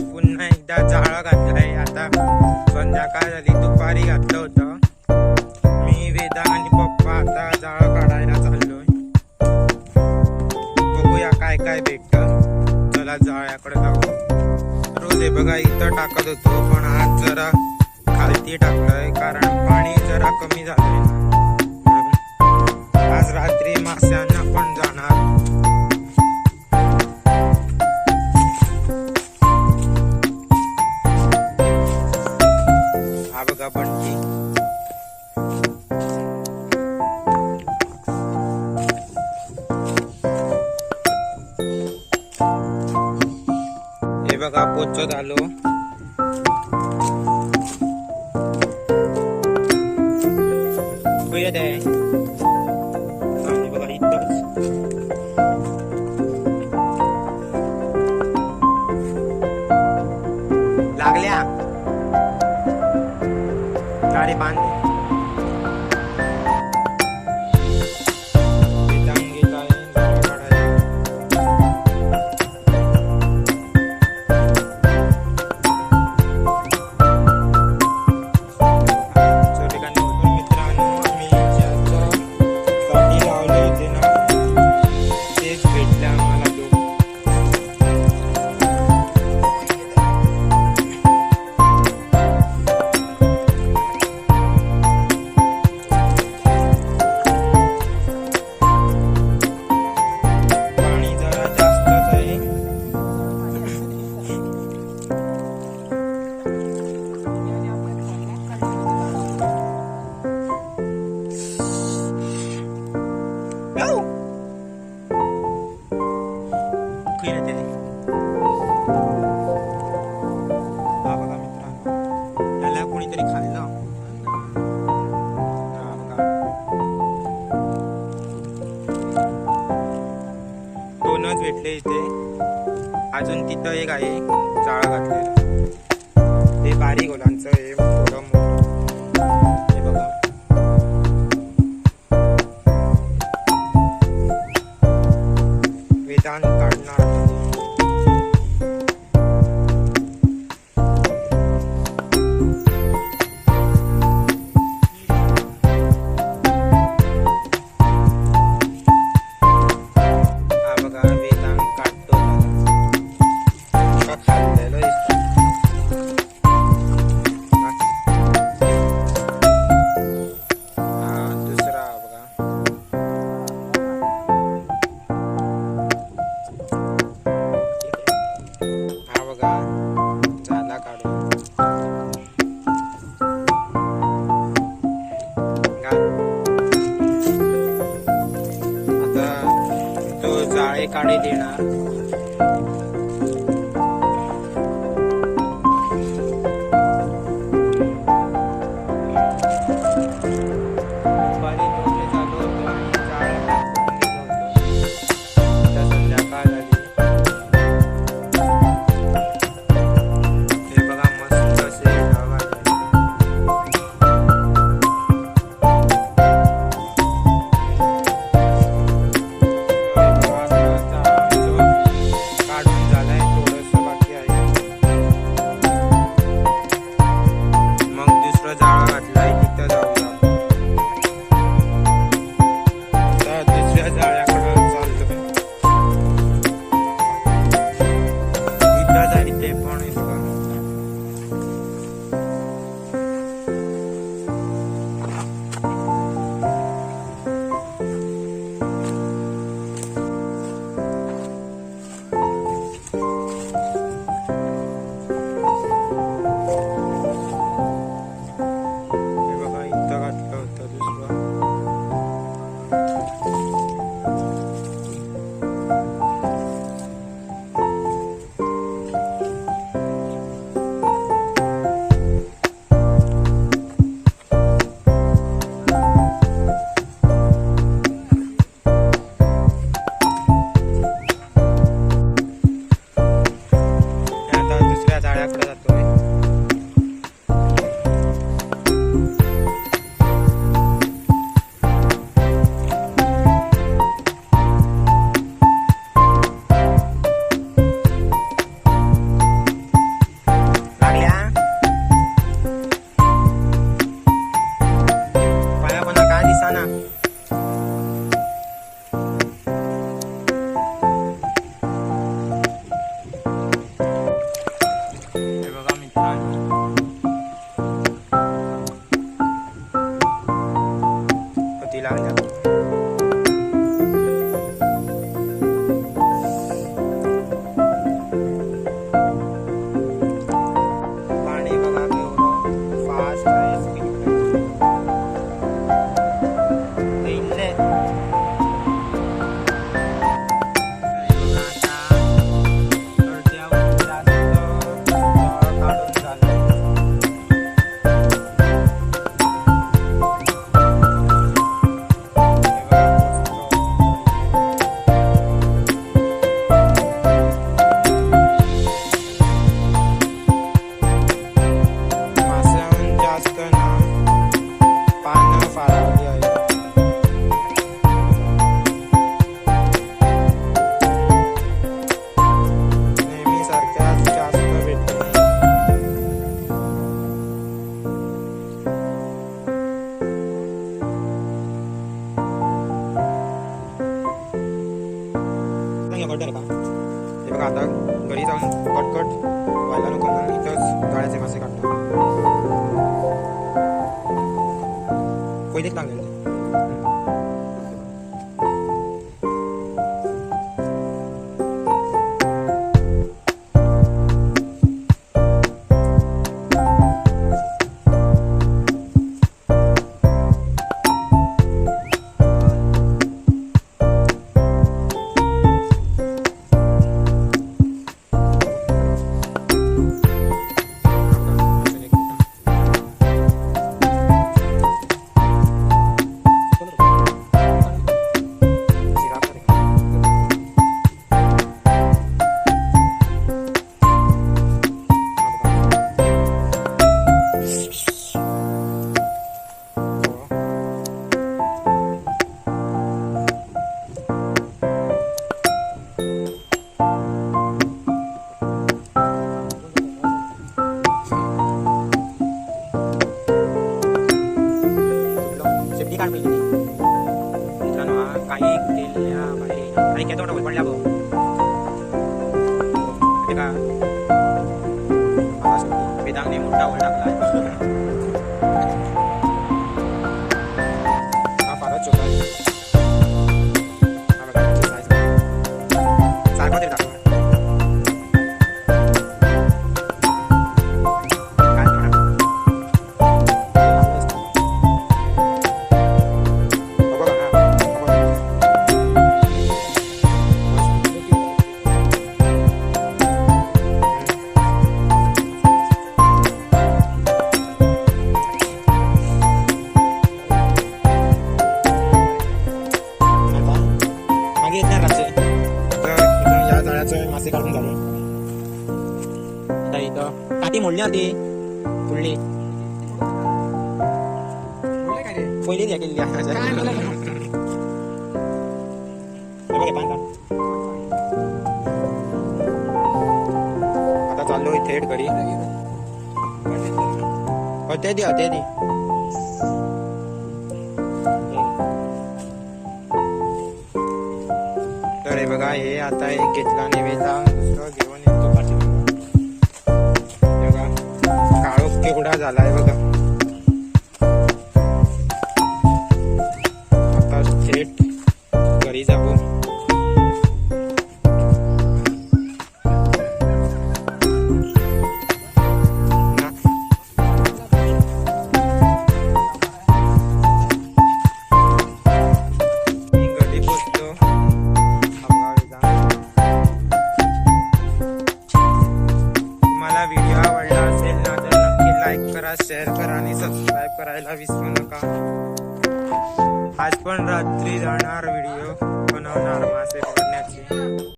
पुन्हा एकदा जाळं घातलंय. आता संध्याकाळ झाली दुपारी घातलं होतं. मी वेदा आणि पप्पा आता जाळं काढायला चाललोय. बघूया काय काय भेटत. चला जाळ्याकडे जाऊ. रोज हे बघा इथं टाकत होतो पण आज जरा खालती टाकलंय कारण पाणी जरा कमी झालंय. आज रात्री माश्यांना पण जाणार. बघा बंटी. हे बघा पोचत आलो 班 दोनच भेटले इथे. अजून तिथं एक आहे जाळा घातलेला. ते बारीक ओलांचं हे थोडं काय काढे देणार. Pwede lang yun. Callao. इथून या जाळ्याचे मासे काढून झाले आता इथं काठी मोडली होती फुडली पहिली द्या केली आता चाललोय थेट घरी हो ते द्या ते दे तर बघा हे आता एक घेतला नेवेला दुसरं घेऊन येतो पाठी बघा काळोख केवढा झालाय बघा. करा शेअर करा आणि सबस्क्राईब करायला विसरू नका आज पण रात्री जाणार व्हिडिओ बनवणार मासे पकडण्याची